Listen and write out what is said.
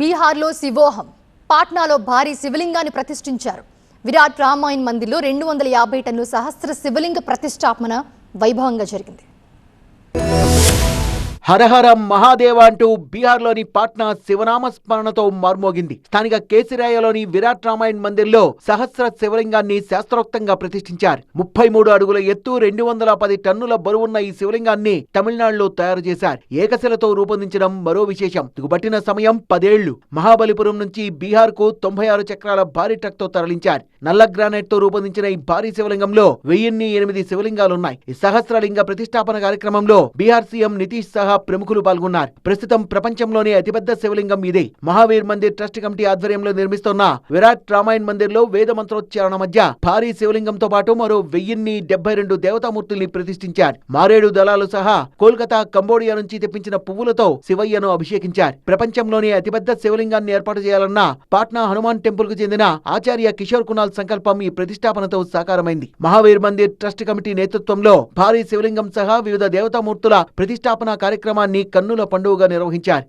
బీహార్లో శివోహం పాట్నాలో భారీ శివలింగాన్ని ప్రతిష్ఠించారు. విరాట్ రామాయణ్ మందిర్లో రెండు వందల యాభై టన్ను సహస్ర శివలింగ ప్రతిష్టాపన వైభవంగా జరిగింది. హరహర మహాదేవ అంటూ బీహార్లోని పాట్నా శివనామ స్మరణతో మార్మోగింది. స్థానిక కేసిరాయలోని విరాట్ రామాయణ్ మందిర్లో సహస్ర శివలింగాన్ని శాస్త్రోక్తంగా ప్రతిష్ఠించారు. ముప్పై మూడు అడుగుల ఎత్తు రెండు వందల పది టన్నుల బరువున్న ఈ శివలింగాన్ని తమిళనాడులో తయారు చేశారు. ఏకశిలతో రూపొందించడం మరో విశేషం. దిగుబట్టిన సమయం పదేళ్ళు. మహాబలిపురం నుంచి బీహార్కు తొంభై ఆరు చక్రాల భారీ ట్రక్తో తరలించారు. నల్ల గ్రానైట్తో రూపొందించిన ఈ భారీ శివలింగంలో వెయ్యిన్ని ఎనిమిది శివలింగాలున్నాయి. ఈ సహస్రలింగ ప్రతిష్టాపన కార్యక్రమంలో బీహార్ సీఎం నితీష్ సహా ప్రముఖులు పాల్గొన్నారు. ప్రస్తుతం ప్రపంచంలోనే అతిపెద్ద శివలింగం ఇదే. మహావీర్ మందిర్ ట్రస్ట్ కమిటీ ఆధ్వర్యంలో నిర్మిస్తున్న విరాట్ రామాయణ్ మందిర్లో వేద మంత్రోచ్చారణ మధ్య భారీ శివలింగంతో పాటు మరో వెయ్యిన్ని డెబ్బై రెండు దేవతామూర్తుల్ని ప్రతిష్ఠించారు. మారేడు దళాలు సహా కోల్కతా కంబోడియా నుంచి తెప్పించిన పువ్వులతో శివయ్యను అభిషేకించారు. ప్రపంచంలోనే అతిపెద్ద శివలింగాన్ని ఏర్పాటు చేయాలన్న పాట్నా హనుమాన్ టెంపుల్కు చెందిన ఆచార్య కిషోర్ కునాల్ సంకల్పం ఈ ప్రతిష్టాపనతో సాకారమైంది. మహావీర్ మందిర్ ట్రస్ట్ కమిటీ నేతృత్వంలో భారీ శివలింగం సహా వివిధ దేవతామూర్తుల ప్రతిష్టాపన కార్యక్రమాన్ని కన్నుల పండుగగా నిర్వహించారు.